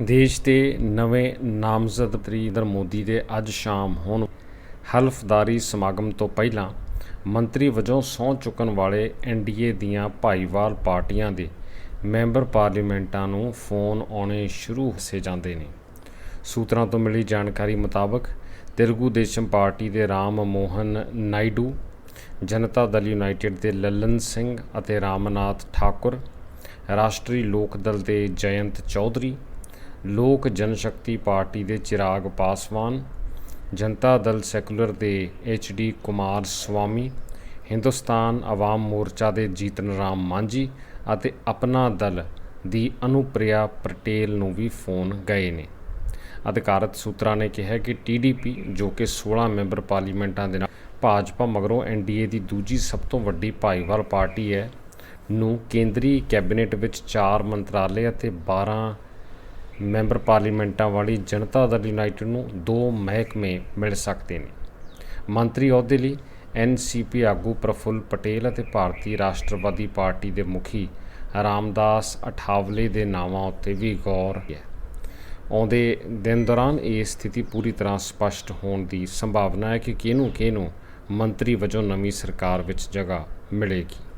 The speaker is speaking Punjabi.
ਦੇਸ਼ ਦੇ ਨਵੇਂ ਨਾਮਜ਼ਦ ਨਰਿੰਦਰ ਮੋਦੀ ਦੇ ਅੱਜ ਸ਼ਾਮ ਹੋਣ ਹਲਫਦਾਰੀ ਸਮਾਗਮ ਤੋਂ ਪਹਿਲਾਂ ਮੰਤਰੀ ਵਜੋਂ ਸਹੁੰ ਚੁੱਕਣ ਵਾਲੇ ਐਨਡੀਏ ਦੀਆਂ ਭਾਈਵਾਲ ਪਾਰਟੀਆਂ ਦੇ ਮੈਂਬਰ ਪਾਰਲੀਮੈਂਟਾਂ ਨੂੰ ਫੋਨ ਆਉਣੇ ਸ਼ੁਰੂ ਹੋਸੇ ਜਾਂਦੇ ਨੇ। ਸੂਤਰਾਂ ਤੋਂ ਮਿਲੀ ਜਾਣਕਾਰੀ ਮੁਤਾਬਕ ਤੇਲਗੂ ਦੇਸ਼ਮ ਪਾਰਟੀ ਦੇ ਰਾਮ ਮੋਹਨ ਨਾਇਡੂ, ਜਨਤਾ ਦਲ ਯੂਨਾਈਟਿਡ ਦੇ ਲੱਲਨ ਸਿੰਘ ਅਤੇ ਰਾਮਨਾਥ ਠਾਕੁਰ, ਰਾਸ਼ਟਰੀ ਲੋਕ ਦਲ ਦੇ ਜਯੰਤ ਚੌਧਰੀ ਲੋਕ ਜਨਸ਼ਕਤੀ ਪਾਰਟੀ ਦੇ ਚਿਰਾਗ ਪਾਸਵਾਨ, ਜਨਤਾ ਦਲ ਸੈਕੂਲਰ ਦੇ ਐਚ ਡੀ ਕੁਮਾਰ ਸਵਾਮੀ, ਹਿੰਦੁਸਤਾਨ ਆਵਾਮ ਮੋਰਚਾ ਦੇ ਜੀਤਨ ਰਾਮ ਮਾਂਝੀ ਅਤੇ ਆਪਣਾ ਦਲ ਦੀ ਅਨੁਪ੍ਰਿਆ ਪਟੇਲ ਨੂੰ ਵੀ ਫੋਨ ਗਏ ਨੇ। ਅਧਿਕਾਰਤ ਸੂਤਰਾਂ ਨੇ ਕਿਹਾ ਕਿ ਟੀਡੀਪੀ ਜੋ ਕਿ 16 ਮੈਂਬਰ ਪਾਰਲੀਮੈਂਟਾਂ ਦੇ ਨਾਲ ਭਾਜਪਾ ਮਗਰੋਂ ਐਨਡੀਏ ਦੀ ਦੂਜੀ ਸਭ ਤੋਂ ਵੱਡੀ ਭਾਈਵਾਲ ਪਾਰਟੀ ਹੈ, ਨੂੰ ਕੇਂਦਰੀ ਕੈਬਨਿਟ ਵਿੱਚ 4 ਮੰਤਰਾਲੇ ਅਤੇ 12 ਮੈਂਬਰ ਪਾਰਲੀਮੈਂਟਾਂ ਵਾਲੀ ਜਨਤਾ ਦਲ ਯੂਨਾਈਟਿਡ ਨੂੰ ਦੋ ਮਹਿਕਮੇ ਮਿਲ ਸਕਦੇ ਨੇ। ਮੰਤਰੀ ਅਹੁਦੇ ਲਈ ਐਨਸੀਪੀ ਆਗੂ ਪ੍ਰਫੁੱਲ ਪਟੇਲ ਅਤੇ ਭਾਰਤੀ ਰਾਸ਼ਟਰਵਾਦੀ ਪਾਰਟੀ ਦੇ ਮੁਖੀ ਰਾਮਦਾਸ ਅਠਾਵਲੇ ਦੇ ਨਾਵਾਂ ਉੱਤੇ ਵੀ ਗੌਰ ਹੈ। ਆਉਂਦੇ ਦਿਨ ਦੌਰਾਨ ਇਹ ਸਥਿਤੀ ਪੂਰੀ ਤਰ੍ਹਾਂ ਸਪਸ਼ਟ ਹੋਣ ਦੀ ਸੰਭਾਵਨਾ ਹੈ ਕਿ ਕਿਹਨੂੰ ਕਿਹਨੂੰ ਮੰਤਰੀ ਵਜੋਂ ਨਵੀਂ ਸਰਕਾਰ ਵਿੱਚ ਜਗ੍ਹਾ ਮਿਲੇਗੀ।